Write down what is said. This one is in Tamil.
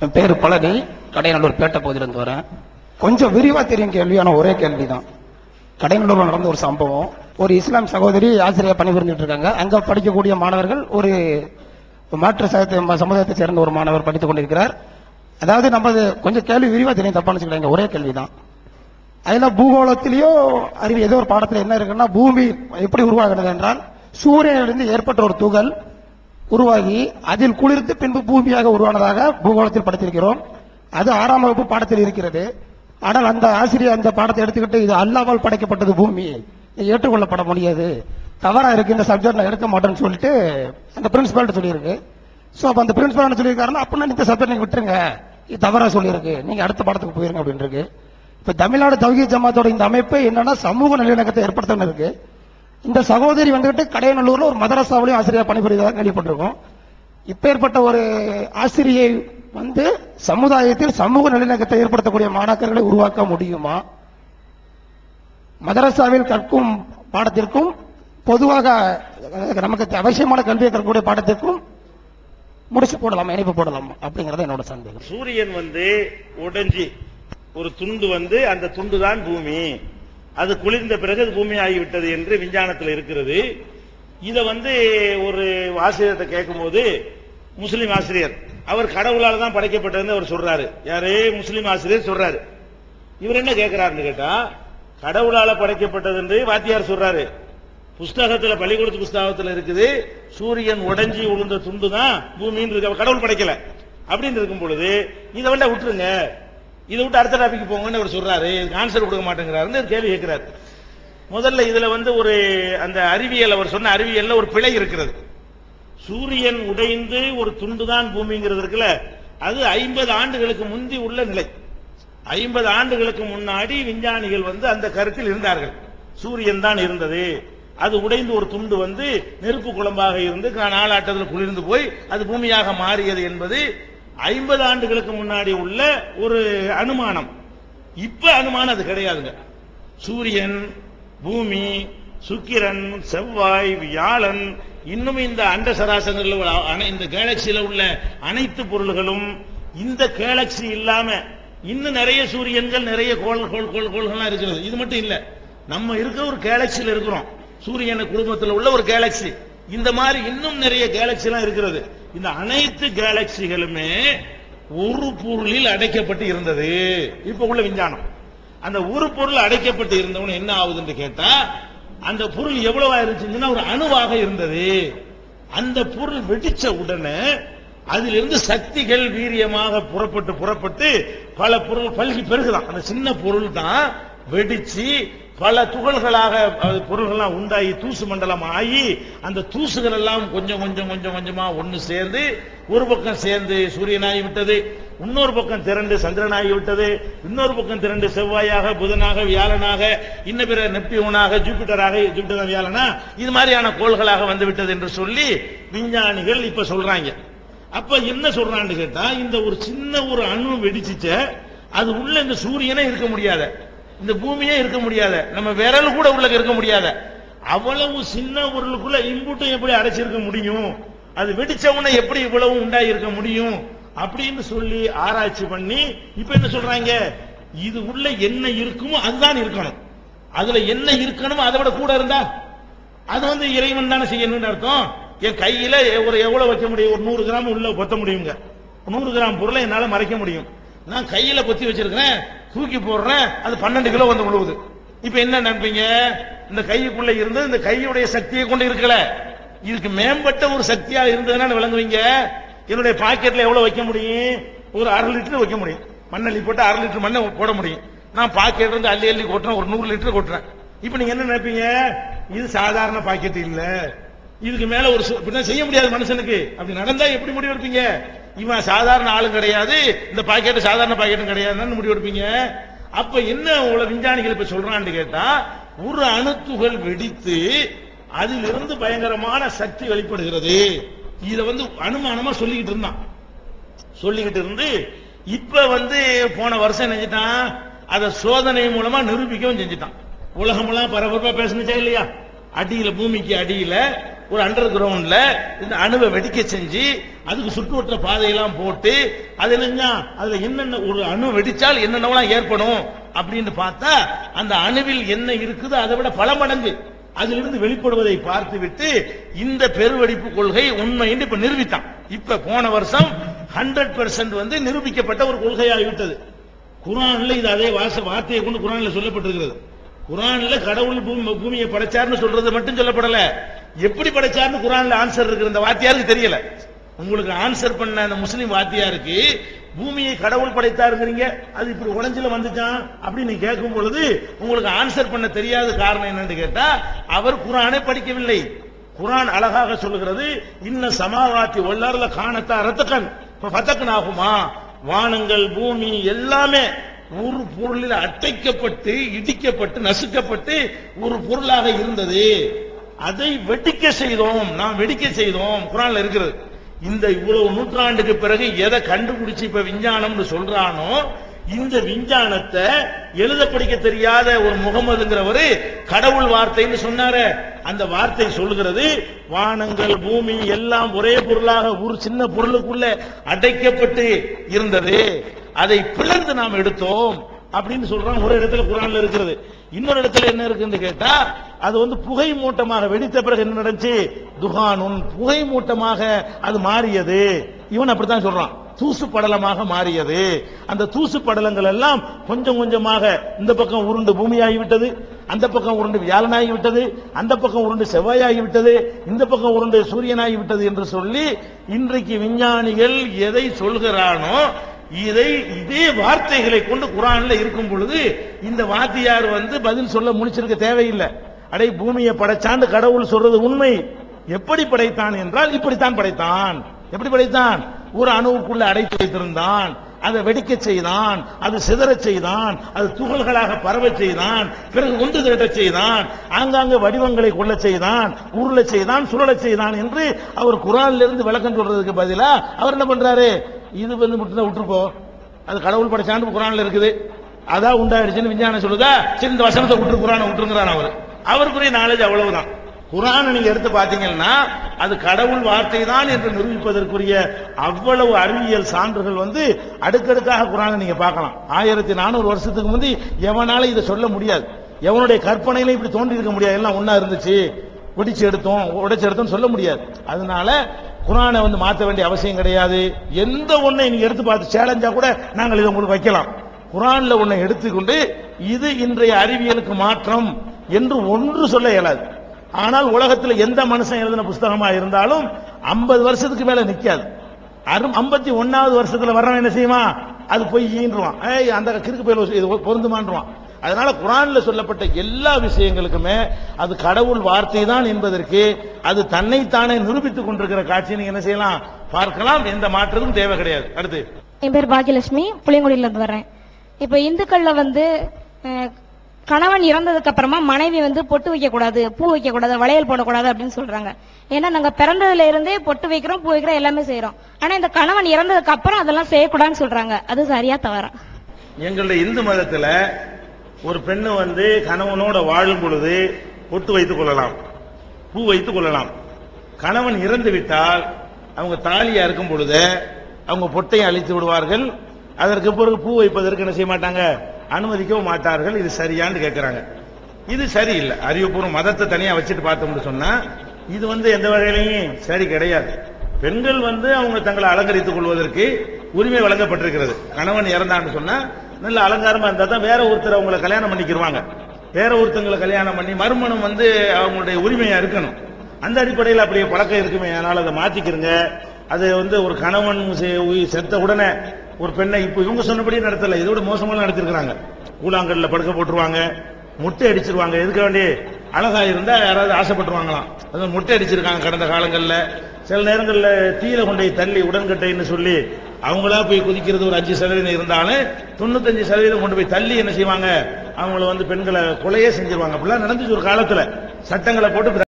என் பேர் பழனி கடையநல்லூர் பேட்டை பகுதியிலிருந்து வரேன். கொஞ்சம் விரிவாக தெரியும் கேள்வி ஒரே கேள்வி தான் கடையநல்லூரில் நடந்த ஒரு சம்பவம். ஒரு இஸ்லாம் சகோதரி ஆசிரியர் பணிபுரிஞ்சிட்டு இருக்காங்க. அங்கே படிக்கக்கூடிய மாணவர்கள் ஒரு மாற்று சகத்த- சமுதாயத்தை சேர்ந்த ஒரு மாணவர் படித்துக் கொண்டிருக்கிறார். அதாவது நம்ம கொஞ்சம் கேள்வி விரிவாக தெரியும் தப்பான நினைச்சுக்கிறாங்க ஒரே கேள்வி தான் அதில் பூகோளத்திலேயோ அறிவு ஏதோ ஒரு பாடத்தில் என்ன இருக்குன்னா பூமி எப்படி உருவாகிறது என்றால் சூரியனிலிருந்து ஏற்பட்ட ஒரு துகள் உருவாகி அதில் குளிர்ந்து பின்பு பூமியாக உருவானதாக பூகோளத்தில் படித்திருக்கிறோம். அது ஆறாம் வகுப்பு பாடத்தில் இருக்கிறது. ஆனால் அந்த ஆசிரியர் அந்த பாடத்தை எடுத்துக்கிட்டு இது அல்லாமல் படைக்கப்பட்டது பூமி. ஏற்றுக்கொள்ளப்பட முடியாது. தவறாக இருக்கு இந்த சப்ஜெக்ட் நான் எடுக்க மாட்டேன்னு சொல்லிட்டு அந்த பிரின்சிபால்ட்ட சொல்லியிருக்கு. ஸோ அப்போ அந்த பிரின்சிபால் என்ன சொல்லியிருக்காருன்னா அப்படின்னா இந்த சப்ஜெக்ட் நீங்கள் விட்டுருங்க. இது தவறாக சொல்லியிருக்கு. நீங்கள் அடுத்த பாடத்துக்கு போயிருங்க அப்படின்னு இருக்கு இப்போ தமிழ்நாடு தௌஹீ ஜமாத்தோட இந்த அமைப்பு என்னன்னா சமூக நல்லிணக்கத்தை ஏற்படுத்தணும் இருக்குது இந்த சகோதரி வந்துகிட்டு கடையநல்லூர்ல ஒரு மதரசாவிலையும் ஆசிரியர் பணிபுரிவதாக கேள்விப்பட்டிருக்கோம். இப்பேற்பட்ட ஒரு ஆசிரியை வந்து சமுதாயத்தில் சமூக நல்லிணக்கத்தை ஏற்படுத்தக்கூடிய மாணாக்கர்களை உருவாக்க முடியுமா? மதரசாவில் கற்கும் பாடத்திற்கும் பொதுவாக நமக்கு அவசியமான கல்வியை கற்கக்கூடிய பாடத்திற்கும் முடிச்சு போடலாம் இணைப்பு போடலாம் அப்படிங்கறத என்னோட சந்தேகம். சூரியன் வந்து உடைஞ்சி ஒரு துண்டு வந்து அந்த துண்டு தான் பூமி. அது குளிர்ந்த பிறகு அது பூமி ஆகிவிட்டது என்று விஞ்ஞானத்தில் இருக்கிறது. இதை வந்து ஒரு ஆசிரியர்கிட்ட கேட்கும்போது முஸ்லீம் ஆசிரியர் அவர் கடவுளால் தான் படைக்கப்பட்டதுன்னு அவர் சொல்றாரு. யாரு? முஸ்லீம் ஆசிரியர் சொல்றாரு. இவர் என்ன கேட்கிறாருன்னு கேட்டா கடவுளால படைக்கப்பட்டது என்று வாத்தியார் சொல்றாரு. புஸ்தகத்துல பள்ளிக்கூடத்து புஸ்தகத்துல இருக்குது சூரியன் உடஞ்சி விழுந்த துண்டு தான் பூமின்னு இருக்க. கடவுள் படைக்கல. அப்படின்னு இருக்கும் பொழுது இதை விட விட்டுருங்க. இதை விட்டு அடுத்த டாபிக் போங்கன்னு அவர் சொல்றாரு. இதுக்கு ஆன்சர் கொடுக்க மாட்டேங்கிறாருன்னு கேள்வி கேட்கிறாரு. முதல்ல இதுல வந்து ஒரு அந்த அறிவியல் அவர் சொன்ன அறிவியல்ல ஒரு பிழை இருக்கிறது. சூரியன் உடைந்து ஒரு துண்டுதான் பூமிங்கிறது இருக்குல்ல அது ஐம்பது ஆண்டுகளுக்கு முந்தி உள்ள நிலை. ஐம்பது ஆண்டுகளுக்கு முன்னாடி விஞ்ஞானிகள் வந்து அந்த கருத்தில் இருந்தார்கள். சூரியன் தான் இருந்தது. அது உடைந்து ஒரு துண்டு வந்து நெருப்பு குழம்பாக இருந்து கா- நாளாட்டத்தில் குளிர்ந்து போய் அது பூமியாக மாறியது என்பது ஐம்பது ஆண்டுகளுக்கு முன்னாடி உள்ள ஒரு அனுமானம். இப்ப அனுமானம் அது கிடையாதுங்க. சூரியன் பூமி சுக்கிரன் செவ்வாய் வியாழன் இன்னும் இந்த அண்ட சராசரில் இந்த கேலக்சியில உள்ள அனைத்து பொருள்களும் இந்த கேலக்சி இல்லாம இன்னும் நிறைய சூரியன்கள் நிறைய கோள் கோள் கோள் கோள்கள்லாம் இருக்கிறது. இது மட்டும் இல்ல. நம்ம இருக்க ஒரு கேலக்சியில் இருக்கிறோம். சூரியன் குடும்பத்தில் உள்ள ஒரு கேலக்சி இந்த மாதிரி இன்னும் நிறைய கேலக்சி எல்லாம் இருக்கிறது. இந்த அனைத்து கேலக்சிகளுமே ஒரு பொருளில் அடைக்கப்பட்டு இருந்தது. இப்ப உள்ள விஞ்ஞானம். அந்த ஒரு பொருள் அடைக்கப்பட்டு இருந்தவன் என்ன ஆகுதுன்னு கேட்டா அந்த பொருள் எவ்வளவா இருந்துச்சுன்னா ஒரு அணுவாக இருந்தது. அந்த பொருள் வெடிச்ச உடனே அதிலிருந்து சக்திகள் வீரியமாக புறப்பட்டு புறப்பட்டு பல பொருள் பல்கி பெருகுதான். அந்த சின்ன பொருள் தான் வெடிச்சு பல துகள்களாக பொருள்கள்லாம் உண்டாகி தூசு மண்டலம் ஆகி அந்த தூசுகள் எல்லாம் கொஞ்சம் கொஞ்சம் கொஞ்சம் கொஞ்சமா ஒன்று சேர்ந்து ஒரு பக்கம் சேர்ந்து சூரியனாகி விட்டது இன்னொரு பக்கம் திரண்டு சந்திரனாகி விட்டது இன்னொரு பக்கம் திரண்டு செவ்வாயாக புதனாக வியாழனாக இன்ன பிற நெப்டியூனாக ஜூபிட்டராக ஜூபிட்டர் வியாழனா இது மாதிரியான கோள்களாக வந்து விட்டது என்று சொல்லி விஞ்ஞானிகள் இப்ப சொல்றாங்க. அப்ப என்ன சொல்றான்னு கேட்டா இந்த ஒரு சின்ன ஒரு அணு வெடிச்சிச்ச அது உள்ள இந்த சூரியனே இருக்க முடியாத. இந்த பூமியே இருக்க முடியாத நம்ம விரல் கூட உள்ள இருக்க முடியாத. அவ்வளவு சின்ன பொருளுக்குள்ள இம்புட்டும் எப்படி அடைச்சிருக்க முடியும்? அது வெடிச்ச எப்படி இவ்வளவு உண்டாகி இருக்க முடியும்? அப்படின்னு சொல்லி ஆராய்ச்சி பண்ணி இப்ப என்ன சொல்றாங்க? இது உள்ள என்ன இருக்குமோ அதுதான் இருக்கணும். அதுல என்ன இருக்கணுமோ அதை விட கூட இருந்தா அது வந்து இறைவன் தானே செய்யணும்னு அர்த்தம். என் கையில ஒரு எவ்வளவு வைக்க முடியும்? ஒரு நூறு கிராம் உள்ள பொத்த முடியுங்க. நூறு கிராம் பொருளை என்னால மறைக்க முடியும். நான் கையில பொத்தி வச்சிருக்கிறேன். தூக்கி போடுறேன் அது பன்னெண்டு கிலோ வந்து விழுவுது இப்ப என்ன நினைப்பீங்க? இந்த கைக்குள்ள இருந்து இந்த கையுடைய சக்தியை கொண்டு இருக்கல. இதுக்கு மேம்பட்ட ஒரு சக்தியா இருந்ததுன்னா விளங்குவீங்க? என்னுடைய பாக்கெட்ல எவ்வளவு வைக்க முடியும்? ஒரு அரை லிட்டர் வைக்க முடியும். மண்ணள்ளி போட்டு அரை லிட்டர் மண்ணை போட முடியும். நான் பாக்கெட் இருந்து அள்ளி அள்ளி கொட்டுறேன் ஒரு நூறு லிட்டர் கொட்டுறேன். இப்ப நீங்க என்ன நினைப்பீங்க? இது சாதாரண பாக்கெட் இல்ல. இதுக்கு மேல ஒரு சு- செய்ய முடியாது மனுஷனுக்கு. அப்படி நடந்தா எப்படி முடிவு எடுப்பீங்க இவன் சாதாரண ஆளும் கிடையாது. இந்த பாக்கெட் சாதாரண பாக்கெட்டும் கிடையாதுன்னு முடிவெடுப்பீங்க அப்ப என்ன உங்களை விஞ்ஞானிகள் இப்ப சொல்றான்னு கேட்டா ஒரு அணுத்துகள் வெடித்து அதிலிருந்து பயங்கரமான சக்தி வெளிப்படுகிறது. இத வந்து அனுமானமா சொல்லிக்கிட்டு இருந்தான். சொல்லிக்கிட்டு இருந்து இப்ப வந்து போன வருஷம் என்ன செஞ்சிட்டான்? அதை சோதனை மூலமா நிரூபிக்கவும் செஞ்சுட்டான். உலகமெல்லாம் பரபரப்பா பேசுனுச்சா இல்லையா? அடியில பூமிக்கு அடியில ஒரு அண்டர் கிரவுண்ட்ல இந்த அணுவை வெடிக்க செஞ்சு அதுக்கு சுற்றுவட்ட பாதையெல்லாம் போட்டு அது என்னங்க அதுல என்னென்ன ஒரு அணு வெடிச்சால் என்னென்னலாம் ஏற்படும் அப்படின்னு பார்த்தா அந்த அணுவில் என்ன இருக்குதோ அதை விட பல மடங்கு அதிலிருந்து வெளிப்படுவதை பார்த்துவிட்டு இந்த பெருவெடிப்பு கொள்கை உண்மை என்று இப்ப நிரூபித்தான். இப்ப போன வருஷம் ஹண்ட்ரட் பெர்சன்ட் வந்து நிரூபிக்கப்பட்ட ஒரு கொள்கையாகிவிட்டது. குரான்ல இது அதே வாச வார்த்தையை கொண்டு குரான்ல சொல்லப்பட்டிருக்கிறது. குரான்ல கடவுள் பூமி- பூமியை படைச்சார்னு சொல்றது மட்டும் சொல்லப்படல. எப்படி படைச்சார்னு குரான்ல ஆன்சர் இருக்கு. இந்த வாத்தியாருக்கு தெரியல. உங்களுக்கு ஆன்சர் பண்ண அந்த முஸ்லீம் வாத்தியாருக்கு பூமியை கடவுள் படைத்தாருங்கிறீங்க. அது இப்படி உடஞ்சில வந்துச்சான் அப்படின்னு கேட்கும் பொழுது உங்களுக்கு ஆன்சர் பண்ண தெரியாத காரணம் என்னன்னு கேட்டா அவர் குரானை படிக்கவில்லை. குரான் அழகாக சொல்லுகிறது இன்ன சமாவாத்தி ஒல்லாறுல காணத்தா ரத்தக்கன் இப்ப பத்தக்கன் ஆகுமா வானங்கள் பூமி எல்லாமே ஒரு பொருளில் அட்டைக்கப்பட்டு இடிக்கப்பட்டு நசுக்கப்பட்டு ஒரு பொருளாக இருந்தது. அதை வெடிக்க செய்தோம் நாம் வெடிக்க செய்தோம் குரான்ல இருக்கிறது. இந்த இவ்வளவு நூற்றாண்டுக்கு பிறகு எதை கண்டுபிடிச்சு இப்ப விஞ்ஞானம்னு சொல்றானோ இந்த விஞ்ஞானத்தை எழுத படிக்க தெரியாத ஒரு முகமதுங்கிறவரு கடவுள் வார்த்தைன்னு சொன்னாரு. அந்த வார்த்தை சொல்கிறது வானங்கள் பூமி எல்லாம் ஒரே பொருளாக ஒரு சின்ன பொருளுக்குள்ள அடைக்கப்பட்டு இருந்தது. அதை பிளந்து நாம் எடுத்தோம். அப்படின்னு சொல்றான் ஒரு இடத்துல குரான்ல இருக்கிறது. இன்னொரு இடத்துல என்ன இருக்குன்னு கேட்டா அது வந்து புகை மூட்டமாக வெடித்த பிறகு என்ன நடந்துச்சு? துகானுன் புகை மூட்டமாக அது மாறியது. இவன் அப்படித்தான் சொல்றான். தூசு படலமாக மாறியது. அந்த தூசு படலங்கள் எல்லாம் கொஞ்சம் கொஞ்சமாக இந்த பக்கம் உருண்டு பூமியாகிவிட்டது அந்த பக்கம் உருண்டு வியாழனாகி விட்டது அந்த பக்கம் உருண்டு செவ்வாயாகி விட்டது இந்த பக்கம் உருண்டு சூரியனாகி விட்டது என்று சொல்லி இன்றைக்கு விஞ்ஞானிகள் எதை சொல்கிறானோ இதை இதே வார்த்தைகளை கொண்டு குரான்ல இருக்கும் பொழுது இந்த வாத்தியார் வந்து பதில் சொல்ல முடிச்சிருக்க தேவையில்லை. அடே பூமியை படைச்சாண்டு கடவுள் சொல்றது உண்மை. எப்படி படைத்தான் என்றால் இப்படித்தான் படைத்தான். எப்படி படைத்தான்? ஒரு அணுவுக்குள்ள அடைத்து வைத்திருந்தான். அதை வெடிக்க செய்தான். அது சிதறச் செய்தான். அது துகள்களாக பரவச் செய்தான். பிறகு ஒன்று திரட்டச் செய்தான். ஆங்காங்கே வடிவங்களை கொள்ள செய்தான். உருளச் செய்தான் சுழலச் செய்தான் என்று அவர் குரான்ல இருந்து விளக்கம் சொல்றதுக்கு பதிலா அவர் என்ன பண்றாரு? இது வந்து மட்டும்தான் விட்டுருப்போ அது கடவுள் படைச்சாண்டு குரான்ல இருக்குது. அதான் உண்டாயிடுச்சுன்னு விஞ்ஞானம் சொல்லுதா? சரி இந்த வசனத்தை விட்டு குரானை விட்டுருங்கிறான் அவர். அவருக்குரிய நாலேஜ் அவ்வளவுதான். குரானை நீங்க எடுத்து பாத்தீங்கன்னா அது கடவுள் வார்த்தை தான் என்று நிரூபிப்பதற்குரிய அவ்வளவு அறிவியல் சான்றுகள் வந்து அடுக்கடுக்காக குரானை நீங்க பார்க்கலாம். ஆயிரத்தி நானூறு வருஷத்துக்கு முந்தி எவனால இதை சொல்ல முடியாது. எவனுடைய கற்பனையில இப்படி தோன்றி இருக்க முடியாது. எல்லாம் ஒன்னா இருந்துச்சு. பிடிச்சு எடுத்தோம் உடைச்சு எடுத்தோம் சொல்ல முடியாது. அதனால குரானை வந்து மாற்ற வேண்டிய அவசியம் கிடையாது. எந்த ஒன்றை நீங்க எடுத்து பார்த்து சேலஞ்சா கூட நாங்கள் இதை உங்களுக்கு வைக்கலாம். குரான்ல ஒன்றை எடுத்துக்கொண்டு இது இன்றைய அறிவியலுக்கு மாற்றம் என்று ஒன்று சொல்ல இயலாது. ஆனால் உலகத்தில் எந்த மனுஷன் எழுதின புஸ்தகமா இருந்தாலும் 50 வருஷத்துக்கு மேல நிக்காது. அரும் ஐம்பத்தி ஒன்னாவது வருஷத்துல வர்றவன் என்ன செய்யுமா அது போய் ஈன்றுவான் ஏய் அந்த கிறுக்கு போய் இது அதனால குரான்ல சொல்லப்பட்ட எல்லா விஷயங்களுக்குமே அது கடவுள் வார்த்தை தான் என்பதற்கு அது தன்னைத்தானே நிரூபித்துக் கொண்டிருக்கிற காட்சியை நீங்க என்ன செய்யலாம்? பார்க்கலாம். எந்த மாற்றமும் தேவை கிடையாது. அடுத்து. என் பேர் பாக்கியலட்சுமி புளியங்குடியில இருந்து வர்றேன். இப்ப இந்துக்கள்ல வந்து கணவன் இறந்ததுக்கு அப்புறமா மனைவி வந்து பொட்டு வைக்க கூடாது பூ வைக்க கூடாது வளையல் போடக்கூடாது அப்படின்னு சொல்றாங்க. ஏன்னா நாங்க பிறந்ததுல இருந்தே பொட்டு வைக்கிறோம் பூ வைக்கிறோம் எல்லாமே செய்யறோம் ஆனா இந்த கணவன் இறந்ததுக்கு அப்புறம் அதெல்லாம் செய்யக்கூடாதுன்னு சொல்றாங்க. அது சரியா தவறா? எங்களுடைய இந்து மதத்துல ஒரு பெண்ணு வந்து கணவனோட வாழும் பொழுது பொட்டு வைத்துக் கொள்ளலாம். பூ வைத்துக் கொள்ளலாம். கணவன் இறந்து விட்டால் அவங்க தாலியா இருக்கும் பொழுது அவங்க பொட்டையை அழித்து விடுவார்கள். அதற்கு பிறகு பூ வைப்பதற்கு என்ன செய்ய மாட்டாங்க? அனுமதிக்கவும் மாட்டார்கள். இது சரியான்னு கேட்கிறாங்க இது சரியில்லை. அறிவுபூர்வம் மதத்தை தனியா வச்சுட்டு பார்த்தோம்னு சொன்னா இது வந்து எந்த வகையிலையும் சரி கிடையாது. பெண்கள் வந்து அவங்க தங்களை அலங்கரித்துக் கொள்வதற்கு உரிமை வழங்கப்பட்டிருக்கிறது. கணவன் இறந்தான்னு சொன்னா நல்ல அலங்காரமா இருந்தா தான் வேற ஒருத்தர் அவங்கள கல்யாணம் பண்ணிக்கிருவாங்க. வேற ஒருத்தங்களை கல்யாணம் பண்ணி மறுமணம் வந்து அவங்களுடைய உரிமையா இருக்கணும். அந்த அடிப்படையில் அப்படியே பழக்கம் இருக்குமே. அதனால அதை மாத்திக்கிறங்க அது வந்து ஒரு கணவன் செத்த உடனே ஒரு பெண்ணை இப்போ இவங்க சொன்னபடியே நடத்தல. இதோட மோசமெல்லாம் நடத்திருக்கிறாங்க. கூழாங்கல்ல படுக்க போட்டுருவாங்க. முட்டை அடிச்சிருவாங்க. எதுக்கு வேண்டிய அழகா இருந்தா யாராவது ஆசைப்பட்டுருவாங்களாம். அது முட்டை அடிச்சிருக்காங்க கடந்த காலங்களில். சில நேரங்களில் தீயில கொண்டை தள்ளி உடன்கட்டைன்னு சொல்லி அவங்களா போய் குதிக்கிறது ஒரு அஞ்சு சதவீதம் இருந்தாலும் தொண்ணூத்தஞ்சு சதவீதம் கொண்டு போய் தள்ளி என்ன செய்வாங்க? அவங்கள வந்து பெண்களை கொலையே செஞ்சிருவாங்க. அப்படிலாம் நடந்துச்சு ஒரு காலத்துல. சட்டங்களை போட்டு